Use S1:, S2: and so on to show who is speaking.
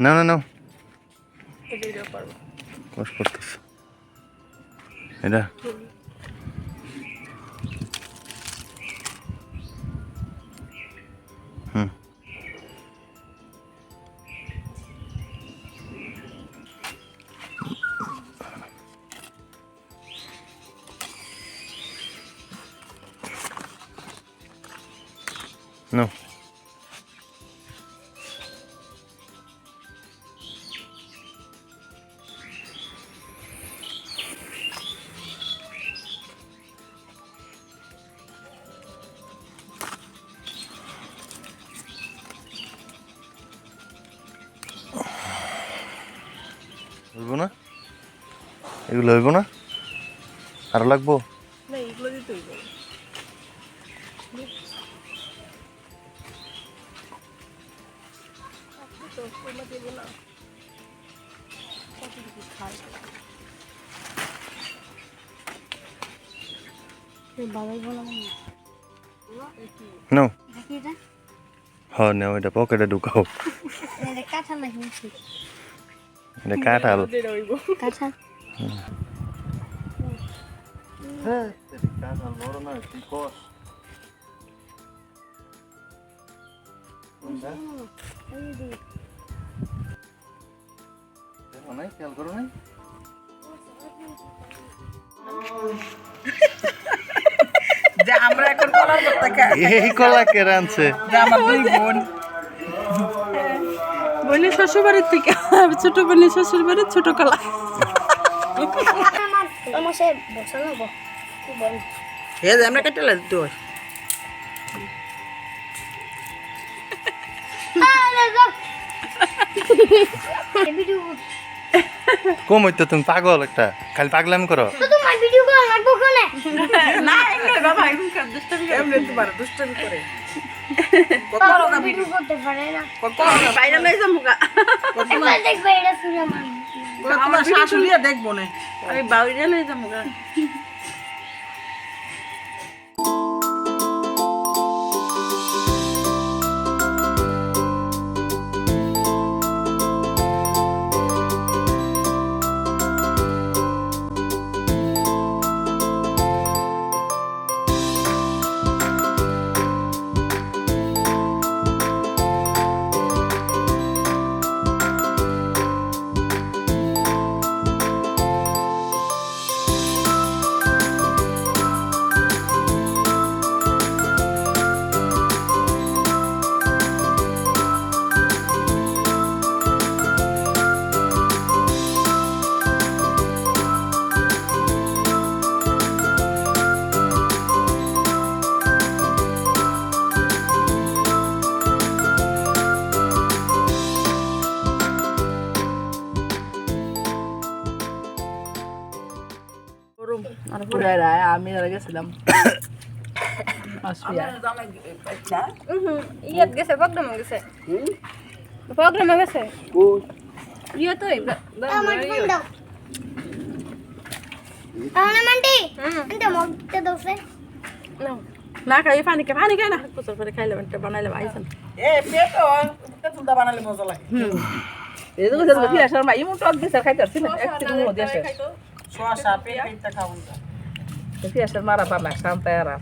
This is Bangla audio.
S1: না না না
S2: এটা এটাও পারব
S1: কষ্ট করতেছে এটা হুম No. হইব না? এগুলো হইব না? আরও লাগবো?
S2: না এগুলো দিতে হইব আপনি তো ওগুলো দেব না। কতটুকু খাই?
S3: বাবাই বলো
S2: কি?
S1: নো
S3: দেখি এটা।
S1: নাও পকেটে ঢুকাও।
S3: এটা কাঁঠাল নাকি
S1: এটা কাঁঠাল।
S2: যেটা হইব
S3: কাঁঠাল।
S1: কাঁঠাল বড় না কি কস দেখো নাই খেয়াল করো নাই
S4: যে আমরা এখন কলার খাই।
S1: এই কলা কে রানছে
S4: যে আমার দুই বোন।
S2: বোনের শ্বশুর বাড়ির থেকে ছোট বোনের শ্বশুর বাড়ির ছোট কলা।
S3: আমার
S4: কেটে
S3: ভিডিও
S1: কম হইতো তুমি পাগল একটা। খালি পাগলামি করো।
S3: ভিডিও
S2: না এমনি বাবা দুষ্টামি করে। আমি বাইরে লই যাব
S4: আমি আর গেছিলাম
S2: ইয়াত গেছে প্রোগ্রামে গেছে প্রোগ্রামে গেছে ইয়ে তো না খাই পানি কে পানি খাই না কুচর করে খাইলে বানাইলে আইছেন
S4: এ পেটো তেতুলটা বানালে মজা লাগে এই যে গেছে কি আসার মা ইমু টক দিছে খাইতে Suosaa pitkittä kautta. Ja tiedä, että mä arvan, että mä saan pärää.